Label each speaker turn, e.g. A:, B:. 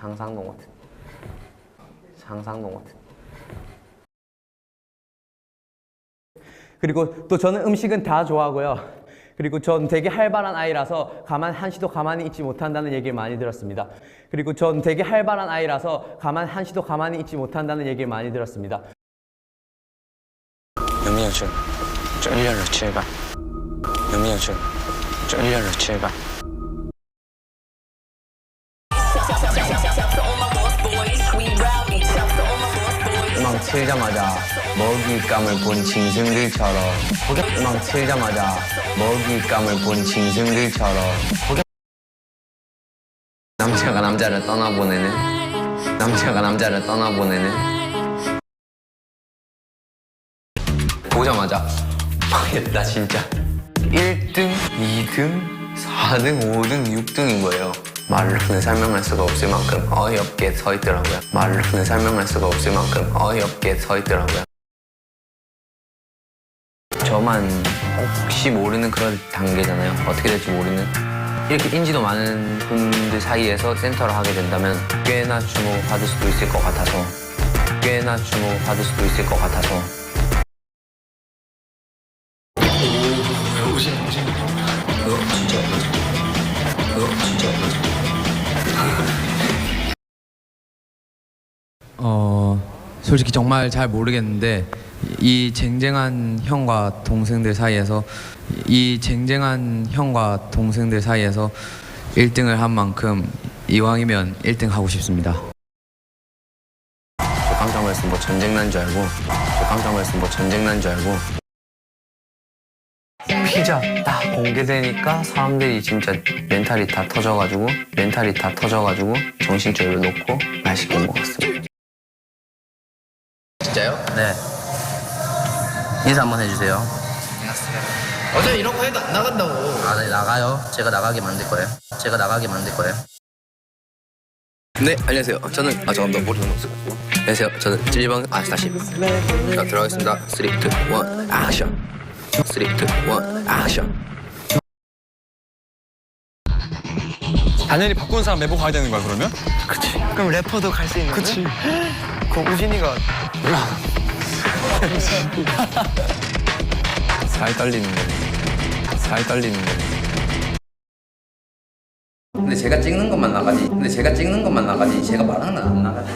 A: 상상동호텔. 상상도 못했 그리고 또 저는 음식은 다 좋아하고요. 그리고 전 되게 할바란 아이라서 가만 한시도 가만히 있지 못한다는 얘기를 많이 들었습니다. 그리고 전 되게 할바란 아이라서 가만 한시도 가만히 있지 못한다는 얘기를 많이 들었습니다.
B: 능력을 좀 일렬로 제발. 능력을 좀 일렬로 제발.
A: 음악 틀자마자 먹잇감을 본 짐승들처럼 음악 틀자마자 먹잇감을 본 짐승들처럼 남자가 남자를 떠나보내는 남자가 남자를 떠나보내는 보자마자 망했다 진짜. 1등, 2등, 4등, 5등, 6등인 거예요 말로는 설명할 수가 없을 만큼 어이없게 서 있더라고요. 말로는 설명할 수가 없을 만큼 어이없게 서 있더라고요. 저만 혹시 모르는 그런 단계잖아요. 어떻게 될지 모르는. 이렇게 인지도 많은 분들 사이에서 센터를 하게 된다면 꽤나 주목받을 수도 있을 것 같아서 꽤나 주목받을 수도 있을 것 같아서.
C: 어 솔직히 정말 잘 모르겠는데 이 쟁쟁한 형과 동생들 사이에서 이 쟁쟁한 형과 동생들 사이에서 1등을 한 만큼 이왕이면 1등 하고 싶습니다.
A: 저 깜짝 놀랐어 뭐 전쟁 난 줄 알고 저 깜짝 놀랐어 뭐 전쟁 난 줄 알고 피자 딱 공개되니까 사람들이 진짜 멘탈이 다 터져가지고 멘탈이 다 터져가지고 정신줄을 놓고 맛있게 먹었어요. 진짜요? 네. 인사 한번 해주세요.
D: 어차피 이런 거 해도 안 나간다고.
A: 아, 네, 나가요. 제가 나가게 만들 거예요. 제가 나가게 만들 거예요. 네 안녕하세요. 저는 아 잠깐만 모르는 모습 안녕하세요. 저는 찔리방 아 다시. 자 들어가겠습니다. 3, 2, 1 액션 3, 2, 1 액션.
E: 당연히 바꾸는 사람 매복 가야 되는 거야 그러면?
D: 그럼 래퍼도 갈 수 있는 그치. 그 우진이가
A: 살 떨리는데 살 떨리는데 근데 제가 찍는 것만 나가지 근데 제가 찍는 것만 나가지 제가 말하는 건 안 나가지